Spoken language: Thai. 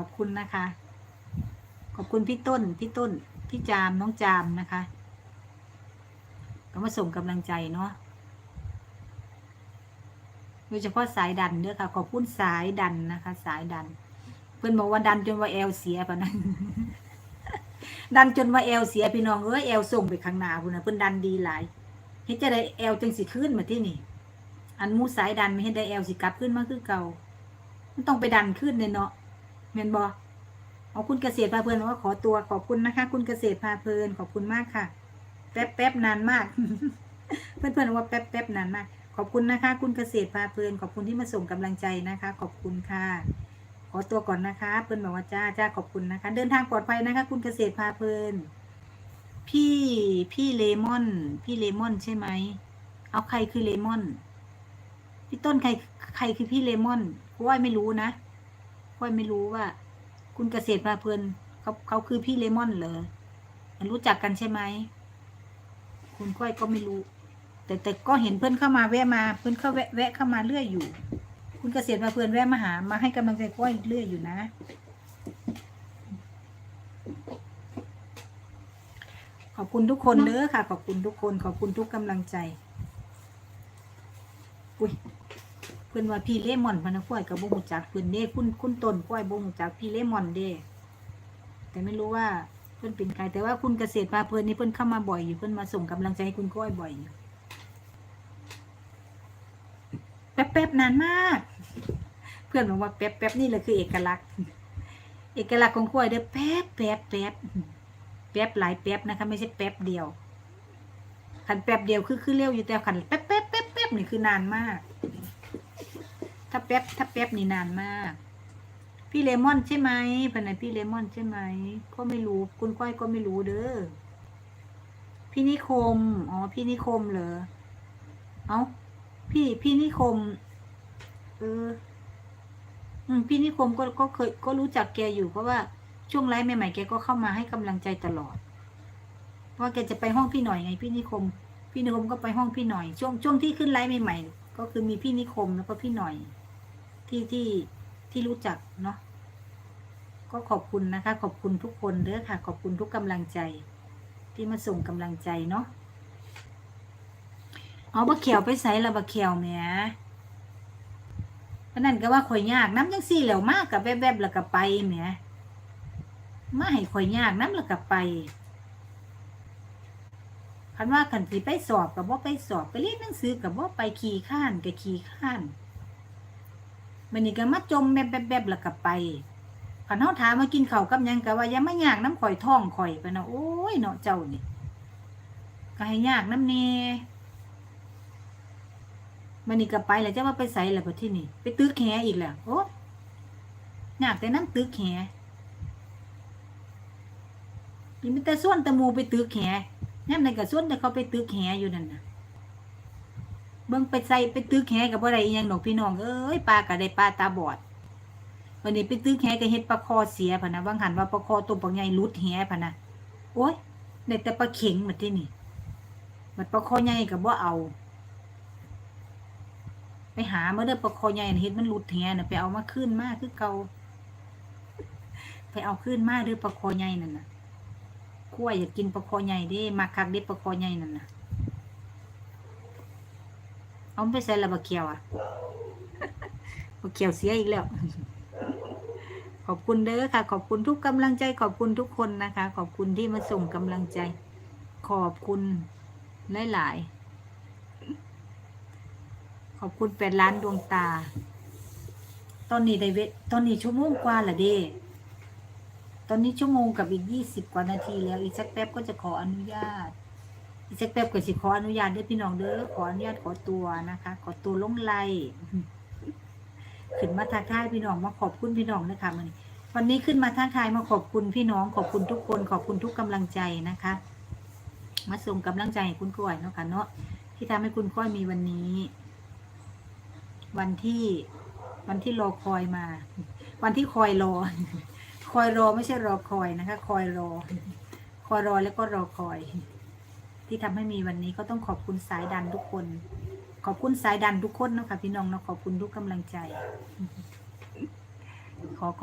อบคุณนะคะ ขอบคุณพี่ต้น พี่ต้น พี่จามน้องจามนะคะ ก็มาส่งกำลังใจเนาะโดยเฉพาะสายดันเด้อค่ะ ขอบคุณสายดันนะคะ สายดัน เพื่อนบอกว่าดันจนว่าแอลเสียปะนะดันจนว่าแอลเสียพี่น้องเอ้ยแอลส่งไปข้างหน้าพุ่นะเพิ่อนดันดีหลายเฮ็ดจะได้แอลจังสิขึ้นมาที่นี่ อันมูสายดันไม่เฮ็ดได้แอลสิกลับขึ้นมาคือเก่ามันต้องไปดันขึ้นเลยเนาะ แม่นบ่เอาคุณเกษตรพาเพลินว่าขอตัวขอบคุณนะคะ คุณเกษตรพาเพลินขอบคุณมากค่ะ แป๊บแป๊บนานมาก เพื่อนเพื่อนว่าแป๊บแป๊บนานมาก ขอบคุณนะคะ คุณเกษตรพาเพลินขอบคุณที่มาส่งกำลังใจนะคะ ขอบคุณค่ะ ขอตัวก่อนนะคะ เพื่อนบอกว่าจ้าจ้าขอบคุณนะคะ เดินทางปลอดภัยนะคะ คุณเกษตรพาเพลินพี่พี่เลมอน พี่เลมอนใช่ไหมเอาใครคือเลมอนพี่ต้นใครใครคือพี่เลมอนก้อยไม่รู้นะ ก้อยไม่รู้ว่า คุณเกษตรพาเพลินเขาเขาคือพี่เลมอนเหรอรู้จักกันใช่ไหม คุณก้อยก็ไม่รู้ แต่แต่ก็เห็นเพื่อนเข้ามาแวะมา เพื่อนเข้าแวะแวะเข้ามาเรื่อยอยู่ คุณเกษตรพาเพลินแวะมาหา มาให้กำลังใจก้อยเรื่อยอยู่นะ ขอบคุณทุกคนเด้อค่ะ ขอบคุณทุกคน ขอบคุณทุกกำลังใจ อุ้ย เพื่อนว่าพี่เลมอนพนะก้อยกับบ่ฮู้จักเพื่อนเด้คุณคุณต้นก้อยบ่ฮู้จักพี่เลมอนเด้แต่ไม่รู้ว่าเพื่อนเป็นใครแต่ว่าคุณเกษตรพาเพลินนี่เพื่อนเข้ามาบ่อยอยู่เพื่อนมาส่งกำลังใจให้คุณก้อยบ่อยอยู่แป๊บๆนานมาก เพื่อนบอกว่าแป๊บๆนี่แหละคือเอกลักษณ์ เอกลักษณ์ของก้อยเด้อแป๊บแป๊บแป๊บแป๊บหลายแป๊บนะคะ ไม่ใช่แป๊บเดียวขันแป๊บเดียวคือคือเร็วอยู่แต่ขันแป๊บแป๊บแป๊บแป๊บนี่คือนานมาก ถ้าแป๊บถ้าแป๊บนี่นานมาก พี่เลมอนใช่ไหมภายในพี่เลมอนใช่ไหม ก็ไม่รู้ คุณก้อยก็ไม่รู้เด้อ พี่นิคม อ๋อ พี่นิคมเหรอ เอ้า พี่ พี่นิคม เออ อืม พี่นิคมก็ ก็เคย ก็รู้จักแกอยู่เพราะว่าช่วงไลฟ์ใหม่ๆแกก็เข้ามาให้กำลังใจตลอด ว่าแกจะไปห้องพี่หน่อยไง พี่นิคม พี่นิคมก็ไปห้องพี่หน่อย ช่วง ช่วงที่ขึ้นไลฟ์ใหม่ๆก็คือมีพี่นิคมแล้วก็พี่หน่อย ที่ที่ที่รู้จักเนาะก็ขอบคุณนะคะ ขอบคุณทุกคนเด้อค่ะ ขอบคุณทุกกำลังใจ ที่มาส่งกำลังใจเนาะเอาบะเขียวไปใส่ละบะเขียวแหม่เพนั่นก็ว่าข่อยยากน้ำยังสี่แล้วมากกับแวบๆแล้วก็ไปแหม่มาให้ข่อยยากน้ำแล้วก็ไปคันว่าขันสิไปสอบกับว่าไปสอบไปเรียนหนังสือกับว่าไปขี่ข้านกับขี่ข้าน มันนี่ก็มาจมแบบแบบแบบแล้วก็ไปขันเฮาถามมากินข้าวกับหยังก็ว่าอย่ามายางน้ำข่อยท้องข่อยไปนะโอ้ยเนาะเจ้านี่ก็ให้ยากน้ำเนมันนี่ก็ไปแล้วจะว่าไปใส่แล้วบ่ที่นี่ ไปตึกแหอีกแล้วโอ้ยากแต่น้ำตึกแหนี่มันแต่ส่วนตะมูไปตึกแหย่ำในก็ส่วนแต่เขาไปตึกแหอยู่นั่นน่ะ เบิ่งไปใส่ไปตื้อแขกับอะไรอีหยังดอกพี่น้องเอ้ยปลาก็ได้ปลาตาบอดวันนี้ไปตื้อแขก็เฮ็ดปลาคอเสียพะนะบางหันว่าปลาคอตัวปลาใหญ่รุดแหพะนะโอ้ยได้แต่ปลาเข็งหมดที่นี่มันปลาคอใหญ่ก็บ่เอา ไปหามาเด้อปลาคอใหญ่เฮ็ดมันรุดแหน่ะไปเอามาขึ้นมาคือเก่าไปเอาขึ้นมาเด้อปลาคอใหญ่นั่นน่ะกล้วอยากกินปลาคอใหญ่เด้มาคักเด้ปลาคอใหญ่นั่นน่ะ เอาไปใส่ละบะเขียวอะบะเขียวเสียอีกแล้ว ขอบคุณเด้อค่ะ ขอบคุณทุกกำลังใจ ขอบคุณทุกคนนะคะ ขอบคุณที่มาส่งกำลังใจ ขอบคุณหลายๆขอบคุณแปดล้านดวงตา ตอนนี้ได้เวทตอนนี้ชั่วโมงกว่าละเด้ตอนนี้ชั่วโมงกับอีกยี่สิบกว่านาทีแล้ว อีกสักแป๊บก็จะขออนุญาต อีกสักแป๊บก็สิขออนุญาตเด้พี่น้องเด้อขออนุญาตขอตัวนะคะ ขอตัวลงไลน์ขึ้นมาทักทายพี่น้องมาขอบคุณพี่น้องนะคะวันนี้วันนี้ขึ้นมาทักทายมาขอบคุณพี่น้อง ขอบคุณทุกคน ขอบคุณทุกกำลังใจนะคะ มาส่งกำลังใจให้คุณก้อยเนาะค่ะเนาะที่ทำให้คุณก้อยมีวันนี้ วันที่วันที่รอคอยมา วันที่คอยรอ คอยรอไม่ใช่รอคอยนะคะ คอยรอ คอยรอแล้วก็รอคอย ที่ทำให้มีวันนี้ก็ต้องขอบคุณสายดันทุกคน ขอบคุณสายดันทุกคนนะคะพี่น้องเนาะขอบคุณทุกกำลังใจ ขอขอบ